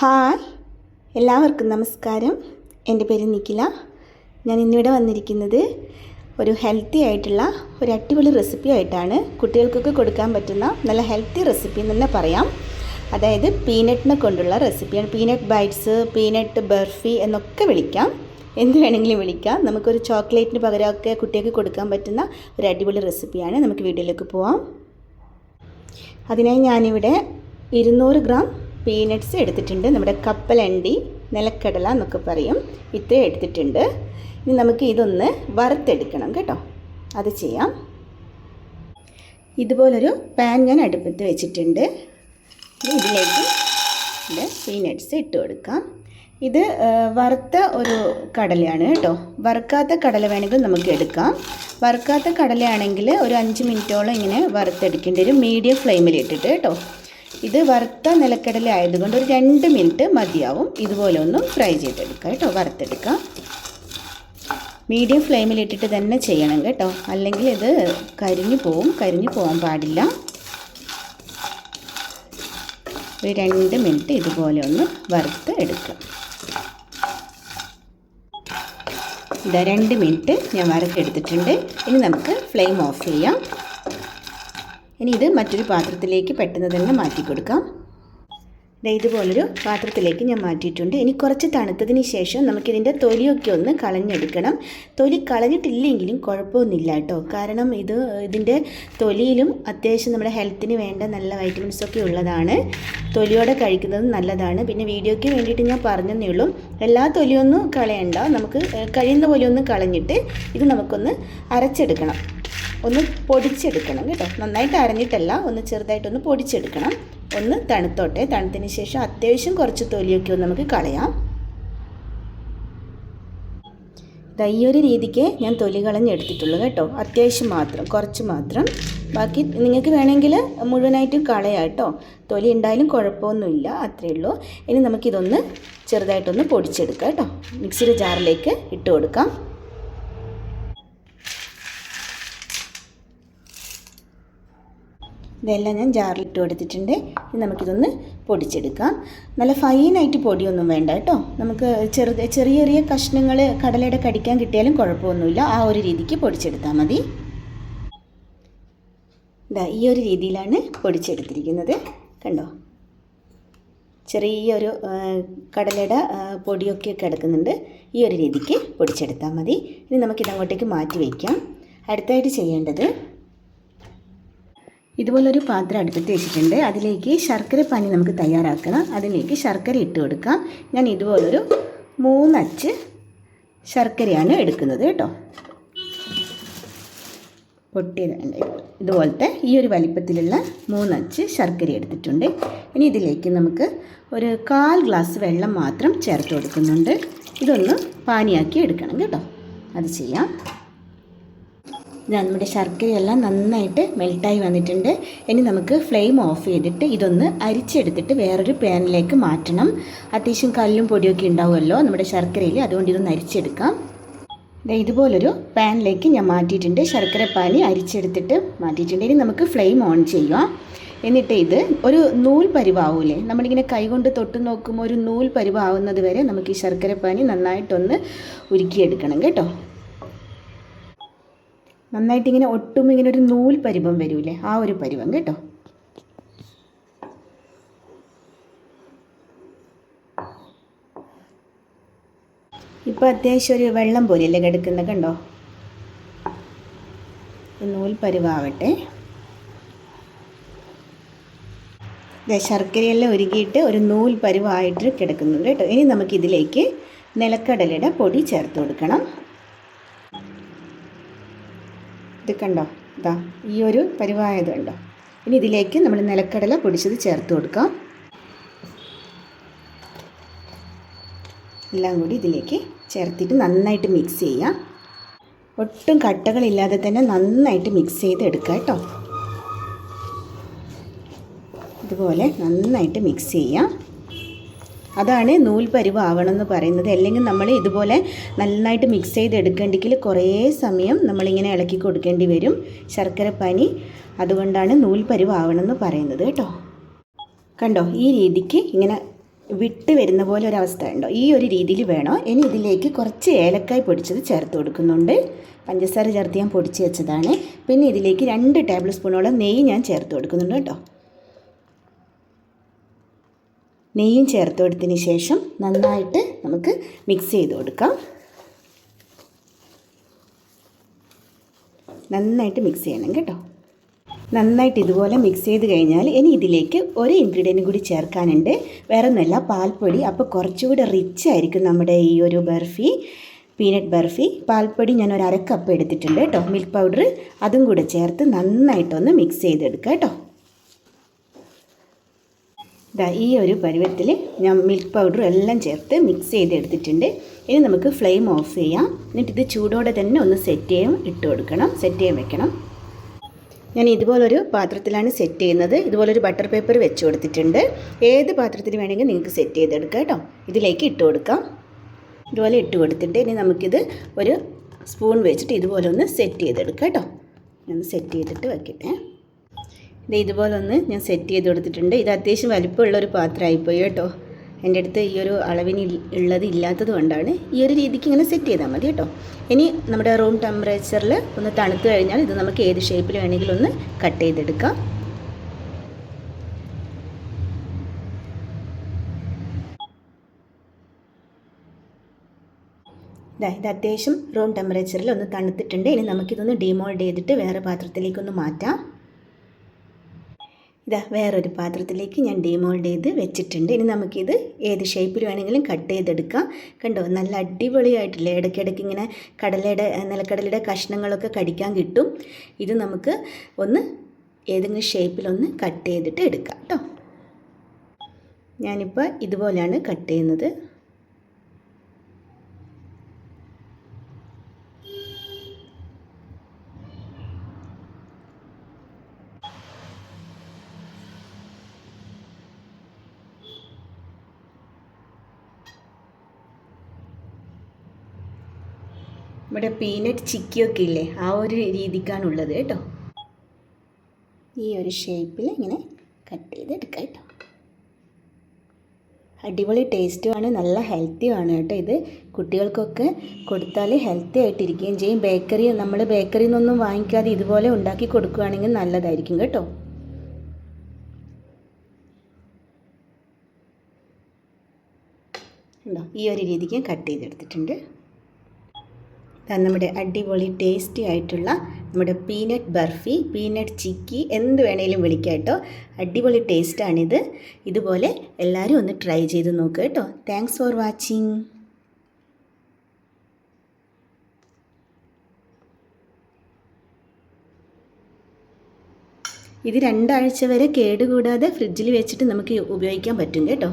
Hi. എല്ലാവർക്കും നമസ്കാരം. എന്റെ പേര് നിഖില. ഞാൻ ഇന്നിവിടെ വന്നിരിക്കുന്നത് ഒരു ഹെൽത്തി ആയിട്ടുള്ള ഒരു അടിപൊളി റെസിപ്പി ആയിട്ടാണ്. കുട്ടികൾക്കൊക്കെ കൊടുക്കാൻ പറ്റുന്ന നല്ല ഹെൽത്തി റെസിപ്പി എന്ന് തന്നെ പറയാം. അതായത് പീനട്ടിനെ കൊണ്ടുള്ള റെസിപ്പിയാണ് പീനട്ട് ബൈറ്റ്സ് പീനട്ട് ബർഫി എന്നൊക്കെ വിളിക്കാം. എന്ത് വേണമെങ്കിലും വിളിക്കാം. നമുക്കൊരു ചോക്ലേറ്റിന് പകരമൊക്കെ കുട്ടികൾക്ക് കൊടുക്കാൻ പറ്റുന്ന ഒരു അടിപൊളി റെസിപ്പിയാണ് നമുക്ക് വീഡിയോയിലേക്ക് പോവാം. അതിനായി ഞാനിവിടെ ഇരുന്നൂറ് ഗ്രാം പീനട്ട്സ് എടുത്തിട്ടുണ്ട്. നമ്മുടെ കപ്പലണ്ടി നിലക്കടല എന്നൊക്കെ പറയും. ഇത്രയും എടുത്തിട്ടുണ്ട്. ഇനി നമുക്ക് ഇതൊന്ന് വറുത്തെടുക്കണം കേട്ടോ. അത് ചെയ്യാം. ഇതുപോലൊരു പാൻ ഞാൻ അടുപ്പത്ത് വെച്ചിട്ടുണ്ട്. ഇതിലേക്ക് ഇത് പീനട്ട്സ് ഇട്ട് കൊടുക്കാം. ഇത് വറുത്ത ഒരു കടലയാണ് കേട്ടോ. വറുക്കാത്ത കടല വേണമെങ്കിൽ നമുക്ക് എടുക്കാം. വറുക്കാത്ത കടലയാണെങ്കിൽ ഒരു അഞ്ച് മിനിറ്റോളം ഇങ്ങനെ വറുത്തെടുക്കേണ്ടി വരും മീഡിയം ഫ്ലെയിമിൽ ഇട്ടിട്ട് കേട്ടോ. ഇത് വറുത്ത നിലക്കടല ആയതുകൊണ്ട് ഒരു രണ്ട് മിനിറ്റ് മതിയാവും. ഇതുപോലെ ഒന്ന് ഫ്രൈ ചെയ്തെടുക്കാം കേട്ടോ വറുത്തെടുക്കാം. മീഡിയം ഫ്ലെയിമിലിട്ടിട്ട് തന്നെ ചെയ്യണം കേട്ടോ. അല്ലെങ്കിൽ ഇത് കരിഞ്ഞു പോവും കരിഞ്ഞു പോകാൻ പാടില്ല. ഒരു രണ്ട് മിനിറ്റ് ഇതുപോലെ ഒന്ന് വറുത്ത് എടുക്കുക ഇതാ രണ്ട് മിനിറ്റ് ഞാൻ വറുത്തെടുത്തിട്ടുണ്ട്. ഇനി നമുക്ക് ഫ്ലെയിം ഓഫ് ചെയ്യാം. ഇനി ഇത് മറ്റൊരു പാത്രത്തിലേക്ക് പെട്ടെന്ന് തന്നെ മാറ്റി കൊടുക്കാം. ദേ ഇതുപോലൊരു പാത്രത്തിലേക്ക് ഞാൻ മാറ്റിയിട്ടുണ്ട്. ഇനി കുറച്ച് തണുത്തതിന് ശേഷം നമുക്കിതിന്റെ തൊലിയൊക്കെ ഒന്ന് കളഞ്ഞെടുക്കണം. തൊലി കളഞ്ഞിട്ടില്ലെങ്കിലും കുഴപ്പമൊന്നുമില്ല കേട്ടോ. കാരണം ഇത് ഇതിന്റെ തൊലിയിലും അത്യാവശ്യം നമ്മുടെ ഹെൽത്തിന് വേണ്ട നല്ല വൈറ്റമിൻസ് ഒക്കെ ഉള്ളതാണ്. തൊലിയോടെ കഴിക്കുന്നത് നല്ലതാണ്. പിന്നെ വീഡിയോയ്ക്ക് വേണ്ടിയിട്ട് ഞാൻ പറഞ്ഞതേ ഉള്ളൂ. എല്ലാ തൊലിയൊന്നും കളയണ്ട. നമുക്ക് കഴിയുന്ന പോലെ ഒന്ന് കളഞ്ഞിട്ട് ഇത് നമുക്കൊന്ന് അരച്ചെടുക്കണം. ഒന്ന് പൊടിച്ചെടുക്കണം കേട്ടോ. നന്നായിട്ട് അരഞ്ഞിട്ടല്ല ഒന്ന് ചെറുതായിട്ടൊന്ന് പൊടിച്ചെടുക്കണം. ഒന്ന് തണുത്തോട്ടെ. തണുത്തതിന് ശേഷം അത്യാവശ്യം കുറച്ച് തൊലിയൊക്കെ ഒന്ന് നമുക്ക് കളയാം. ഈ ഒരു രീതിക്ക് ഞാൻ തൊലി കളഞ്ഞെടുത്തിട്ടുള്ളൂ കേട്ടോ. അത്യാവശ്യം മാത്രം കുറച്ച് മാത്രം. ബാക്കി നിങ്ങൾക്ക് വേണമെങ്കിൽ മുഴുവനായിട്ടും കളയാം കേട്ടോ. തൊലി ഉണ്ടായാലും കുഴപ്പമൊന്നുമില്ല അത്രയേ ഉള്ളൂ. ഇനി നമുക്കിതൊന്ന് ചെറുതായിട്ടൊന്ന് പൊടിച്ചെടുക്കാം കേട്ടോ. മിക്സിയുടെ ജാറിലേക്ക് ഇട്ട് കൊടുക്കാം. ഇതെല്ലാം ഞാൻ ജാറിലിട്ട് കൊടുത്തിട്ടുണ്ട്. നമുക്കിതൊന്ന് പൊടിച്ചെടുക്കാം. നല്ല ഫൈനായിട്ട് പൊടിയൊന്നും വേണ്ട കേട്ടോ. നമുക്ക് ചെറു ചെറിയ ചെറിയ കഷ്ണങ്ങൾ കടലയുടെ കടിക്കാൻ കിട്ടിയാലും കുഴപ്പമൊന്നുമില്ല. ആ ഒരു രീതിക്ക് പൊടിച്ചെടുത്താൽ മതി. ഇതാ ഈ ഒരു രീതിയിലാണ് പൊടിച്ചെടുത്തിരിക്കുന്നത്. കണ്ടോ? ചെറിയൊരു കടലയുടെ പൊടിയൊക്കെ കിടക്കുന്നുണ്ട്. ഈ ഒരു രീതിക്ക് പൊടിച്ചെടുത്താൽ മതി. ഇനി നമുക്കിതങ്ങോട്ടേക്ക് മാറ്റി വയ്ക്കാം അടുത്തായിട്ട് ചെയ്യേണ്ടത് ഇതുപോലൊരു പാത്രം അടുപ്പത്ത് വെച്ചിട്ടുണ്ട്. അതിലേക്ക് ശർക്കര പാനി നമുക്ക് തയ്യാറാക്കണം. അതിലേക്ക് ശർക്കര ഇട്ട് കൊടുക്കാം. ഞാൻ ഇതുപോലൊരു മൂന്നച്ച് ശർക്കരയാണ് എടുക്കുന്നത് കേട്ടോ. പൊട്ടിയത് ഇതുപോലത്തെ ഈ ഒരു വലിപ്പത്തിലുള്ള മൂന്നച്ച് ശർക്കര എടുത്തിട്ടുണ്ട്. ഇനി ഇതിലേക്ക് നമുക്ക് ഒരു കാൽ ഗ്ലാസ് വെള്ളം മാത്രം ചേർത്ത് കൊടുക്കുന്നുണ്ട്. ഇതൊന്ന് പാനിയാക്കി എടുക്കണം കേട്ടോ. അത് ചെയ്യാം. നമ്മുടെ ശർക്കരയെല്ലാം നന്നായിട്ട് മെൽട്ടായി വന്നിട്ടുണ്ട്. ഇനി നമുക്ക് ഫ്ലെയിം ഓഫ് ചെയ്തിട്ട് ഇതൊന്ന് അരിച്ചെടുത്തിട്ട് വേറൊരു പാനിലേക്ക് മാറ്റണം. അത്യാവശ്യം കല്ലും പൊടിയൊക്കെ ഉണ്ടാവുമല്ലോ നമ്മുടെ ശർക്കരയിൽ അതുകൊണ്ട് ഇതൊന്ന് അരിച്ചെടുക്കാം. ഇതുപോലൊരു പാനിലേക്ക് ഞാൻ മാറ്റിയിട്ടുണ്ട്. ശർക്കര പാനി അരിച്ചെടുത്തിട്ട് മാറ്റിയിട്ടുണ്ട്. ഇനി നമുക്ക് ഫ്ലെയിം ഓൺ ചെയ്യാം. എന്നിട്ട് ഇത് ഒരു നൂൽ പരിവാവൂലേ? നമ്മളിങ്ങനെ കൈകൊണ്ട് തൊട്ട് നോക്കുമ്പോൾ ഒരു നൂൽ പരിവാവുന്നത് വരെ നമുക്ക് ഈ ശർക്കര പാനി നന്നായിട്ടൊന്ന് ഉരുക്കിയെടുക്കണം കേട്ടോ. നന്നായിട്ട് ഇങ്ങനെ ഒട്ടും ഇങ്ങനെ ഒരു നൂൽ പരിവം വരൂലേ? ആ ഒരു പരിവം കേട്ടോ? ഇപ്പോൾ അത്യാവശ്യം ഒരു വെള്ളം പോലെയല്ലേ കിടക്കുന്ന കണ്ടോ? നൂൽ പരിവാവട്ടെ ശർക്കരയെല്ലാം ഒരുക്കിയിട്ട് ഒരു നൂൽ പരിവായിട്ട് കിടക്കുന്നുണ്ട് കേട്ടോ. ഇനി നമുക്കിതിലേക്ക് നിലക്കടലയുടെ പൊടി ചേർത്ത് കൊടുക്കണം. കണ്ടോ? ഇതാ ഈ ഒരു പരിവായത് കണ്ടോ? ഇനി ഇതിലേക്ക് നമ്മൾ നിലക്കടല പൊടിച്ചത് ചേർത്ത് കൊടുക്കാം. എല്ലാം കൂടി ഇതിലേക്ക് ചേർത്തിട്ട് നന്നായിട്ട് മിക്സ് ചെയ്യാം. ഒട്ടും കട്ടകളില്ലാതെ തന്നെ നന്നായിട്ട് മിക്സ് ചെയ്ത് എടുക്കുക കേട്ടോ. ഇതുപോലെ നന്നായിട്ട് മിക്സ് ചെയ്യാം. അതാണ് നൂൽ പരുവാവണം എന്ന് പറയുന്നത്. അല്ലെങ്കിൽ നമ്മൾ ഇതുപോലെ നന്നായിട്ട് മിക്സ് ചെയ്ത് എടുക്കേണ്ടെങ്കിൽ കുറേ സമയം നമ്മളിങ്ങനെ ഇളക്കി കൊടുക്കേണ്ടി വരും. ശർക്കര പനി അതുകൊണ്ടാണ് നൂൽ പരുവാവണം എന്ന് പറയുന്നത് കേട്ടോ. കണ്ടോ? ഈ രീതിക്ക് ഇങ്ങനെ വിട്ട് വരുന്ന പോലെ ഒരു അവസ്ഥ ഉണ്ടോ? ഈ ഒരു രീതിയിൽ വേണോ? ഇനി ഇതിലേക്ക് കുറച്ച് ഏലക്കായ് പൊടിച്ചത് ചേർത്ത് കൊടുക്കുന്നുണ്ട്. പഞ്ചസാര ചേർത്ത് ഞാൻ പൊടിച്ച് വെച്ചതാണ്. പിന്നെ ഇതിലേക്ക് രണ്ട് ടേബിൾ സ്പൂണോളം നെയ്യ് ഞാൻ ചേർത്ത് കൊടുക്കുന്നുണ്ട് കേട്ടോ. നെയ്യും ചേർത്ത് കൊടുത്തതിന് ശേഷം നന്നായിട്ട് നമുക്ക് മിക്സ് ചെയ്ത് കൊടുക്കാം. നന്നായിട്ട് മിക്സ് ചെയ്യണം കേട്ടോ. നന്നായിട്ട് ഇതുപോലെ മിക്സ് ചെയ്ത് കഴിഞ്ഞാൽ ഇനി ഇതിലേക്ക് ഒരു ഇൻഗ്രീഡിയന്റ് കൂടി ചേർക്കാനുണ്ട്. വേറെ ഒന്നുമല്ല പാൽപ്പൊടി. അപ്പോൾ കുറച്ചുകൂടി റിച്ച് ആയിരിക്കും നമ്മുടെ ഈ ഒരു ബർഫി പീനട്ട് ബർഫി. പാൽപ്പൊടി ഞാൻ ഒരു അര എടുത്തിട്ടുണ്ട് കേട്ടോ. മിൽക്ക് പൗഡർ അതും കൂടെ ചേർത്ത് നന്നായിട്ടൊന്ന് മിക്സ് ചെയ്തെടുക്കുക കേട്ടോ. ഈ ഒരു പരുവത്തിൽ ഞാൻ മിൽക്ക് പൗഡറും എല്ലാം ചേർത്ത് മിക്സ് ചെയ്തെടുത്തിട്ടുണ്ട്. ഇനി നമുക്ക് ഫ്ലെയിം ഓഫ് ചെയ്യാം. എന്നിട്ട് ഇത് ചൂടോടെ തന്നെ ഒന്ന് സെറ്റ് ചെയ്യാൻ ഇട്ട് കൊടുക്കണം സെറ്റ് ചെയ്യാൻ വെക്കണം. ഞാൻ ഇതുപോലൊരു പാത്രത്തിലാണ് സെറ്റ് ചെയ്യുന്നത്. ഇതുപോലൊരു ബട്ടർ പേപ്പർ വെച്ച് കൊടുത്തിട്ടുണ്ട്. ഏത് പാത്രത്തിന് വേണമെങ്കിൽ നിങ്ങൾക്ക് സെറ്റ് ചെയ്തെടുക്കാം കേട്ടോ. ഇതിലേക്ക് ഇട്ട് കൊടുക്കാം. ഇതുപോലെ ഇട്ട് കൊടുത്തിട്ട് ഇനി നമുക്കിത് ഒരു സ്പൂൺ വെച്ചിട്ട് ഇതുപോലെ ഒന്ന് സെറ്റ് ചെയ്തെടുക്കാം കേട്ടോ. ഞാൻ സെറ്റ് ചെയ്തിട്ട് വെക്കട്ടെ. ഇത് ഇതുപോലെ ഒന്ന് ഞാൻ സെറ്റ് ചെയ്ത് കൊടുത്തിട്ടുണ്ട്. ഇത് അത്യാവശ്യം വലിപ്പമുള്ള ഒരു പാത്രമായിപ്പോയി കേട്ടോ. എന്റെ അടുത്ത് ഈ ഒരു അളവിന് ഉള്ളത് ഇല്ലാത്തത് കൊണ്ടാണ് ഈ ഒരു രീതിക്ക് ഇങ്ങനെ സെറ്റ് ചെയ്താൽ മതി കേട്ടോ. ഇനി നമ്മുടെ റൂം ടെമ്പറേച്ചറിൽ ഒന്ന് തണുത്ത് കഴിഞ്ഞാൽ ഇത് നമുക്ക് ഏത് ഷേപ്പിൽ വേണമെങ്കിലും ഒന്ന് കട്ട് ചെയ്തെടുക്കാം. ഇത് അത്യാവശ്യം റൂം ടെമ്പറേച്ചറിൽ ഒന്ന് തണുത്തിട്ടുണ്ട്. ഇനി നമുക്കിതൊന്ന് ഡിമോൾഡ് ചെയ്തിട്ട് വേറെ പാത്രത്തിലേക്കൊന്ന് മാറ്റാം. ഇതാ വേറൊരു പാത്രത്തിലേക്ക് ഞാൻ ഡീമോൾഡ് ചെയ്ത് വെച്ചിട്ടുണ്ട്. ഇനി നമുക്കിത് ഏത് ഷേപ്പിൽ വേണമെങ്കിലും കട്ട് ചെയ്തെടുക്കാം. കണ്ടോ? നല്ല അടിപൊളിയായിട്ടില്ലേ? ഇടയ്ക്കിടയ്ക്ക് ഇങ്ങനെ കടലയുടെ നിലക്കടലയുടെ കഷ്ണങ്ങളൊക്കെ കടിക്കാൻ കിട്ടും. ഇത് നമുക്ക് ഒന്ന് ഏതെങ്കിലും ഷേപ്പിലൊന്ന് കട്ട് ചെയ്തിട്ട് എടുക്കാം കേട്ടോ ഞാനിപ്പോൾ ഇതുപോലെയാണ് കട്ട് ചെയ്യുന്നത്. ഇവിടെ പീനട്ട് ചിക്കിയൊക്കെ ഇല്ലേ? ആ ഒരു രീതിക്കാണുള്ളത് കേട്ടോ. ഈ ഒരു ഷേപ്പിൽ ഇങ്ങനെ കട്ട് ചെയ്ത് എടുക്കാം കേട്ടോ. അടിപൊളി ടേസ്റ്റുമാണ് നല്ല ഹെൽത്തിയുമാണ് കേട്ടോ ഇത്. കുട്ടികൾക്കൊക്കെ കൊടുത്താൽ ഹെൽത്തി ആയിട്ടിരിക്കുകയും ചെയ്യും. ബേക്കറി നമ്മൾ ബേക്കറിയിൽ നിന്നൊന്നും വാങ്ങിക്കാതെ ഇതുപോലെ ഉണ്ടാക്കി കൊടുക്കുകയാണെങ്കിൽ നല്ലതായിരിക്കും കേട്ടോ. ഈ ഒരു രീതിക്ക് കട്ട് ചെയ്തെടുത്തിട്ടുണ്ട്. നമ്മുടെ അടിപൊളി ടേസ്റ്റി ആയിട്ടുള്ള നമ്മുടെ പീനട്ട് ബർഫി പീനട്ട് ചിക്കി എന്ത് വേണേലും വിളിക്കാം കേട്ടോ. അടിപൊളി ടേസ്റ്റാണിത് ഇതുപോലെ എല്ലാവരും ഒന്ന് ട്രൈ ചെയ്ത് നോക്കുക കേട്ടോ. താങ്ക്സ് ഫോർ വാച്ചിങ് ഇത് വരെ ഫ്രിഡ്ജിൽ വെച്ചിട്ട് നമുക്ക് ഉപയോഗിക്കാൻ പറ്റും കേട്ടോ.